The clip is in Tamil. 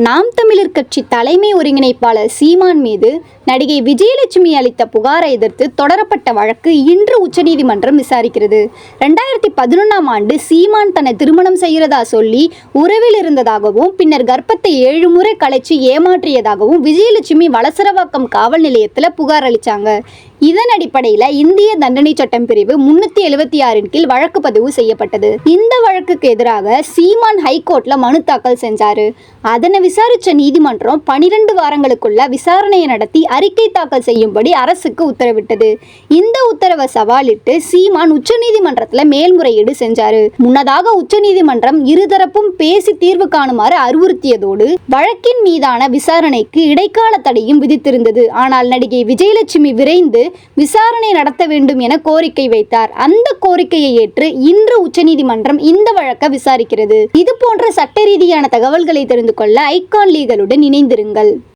நாம் தமிழர் கட்சி தலைமை ஒருங்கிணைப்பாளர் சீமான் மீது நடிகை விஜயலட்சுமி அளித்த புகாரை எதிர்த்து தொடரப்பட்ட வழக்கு இன்று உச்சநீதிமன்றம் விசாரிக்கிறது. ரெண்டாயிரத்தி பதினொன்றாம் ஆண்டு சீமான் தன்னை திருமணம் செய்கிறதா சொல்லி உறவில் இருந்ததாகவும் பின்னர் கர்ப்பத்தை ஏழு முறை கலைச்சு ஏமாற்றியதாகவும் விஜயலட்சுமி வளசரவாக்கம் காவல் நிலையத்தில் புகார் அளித்தாங்க இதன் அடிப்படையில் இந்திய தண்டனை சட்டம் பிரிவு முன்னூத்தி எழுபத்தி ஆறின் கீழ் வழக்கு பதிவு செய்யப்பட்டது. இந்த வழக்குக்கு எதிராக சீமான் ஹைகோர்ட்ல மனு தாக்கல் செஞ்சாரு. அதனை விசாரிச்ச நீதிமன்றம் பனிரெண்டு வாரங்களுக்குள்ள விசாரணையை நடத்தி அறிக்கை தாக்கல் செய்யும்படி அரசுக்கு உத்தரவிட்டது. இந்த உத்தரவை சவாலிட்டு சீமான் உச்சநீதிமன்றத்தில் மேல்முறையீடு செஞ்சாரு. முன்னதாக உச்சநீதிமன்றம் இருதரப்பும் பேசி தீர்வு காணுமாறு அறிவுறுத்தியதோடு வழக்கின் மீதான விசாரணைக்கு இடைக்கால தடையும் விதித்திருந்தது. ஆனால் நடிகை விஜயலட்சுமி விரைந்து விசாரணை நடத்த வேண்டும் என கோரிக்கை வைத்தார். அந்த கோரிக்கையை ஏற்று இன்று உச்சநீதிமன்றம் இந்த வழக்கை விசாரிக்கிறது. இது போன்ற சட்ட ரீதியான தகவல்களை தெரிந்து கொள்ள ஐகான் லீகலுடன் இணைந்திருங்கள்.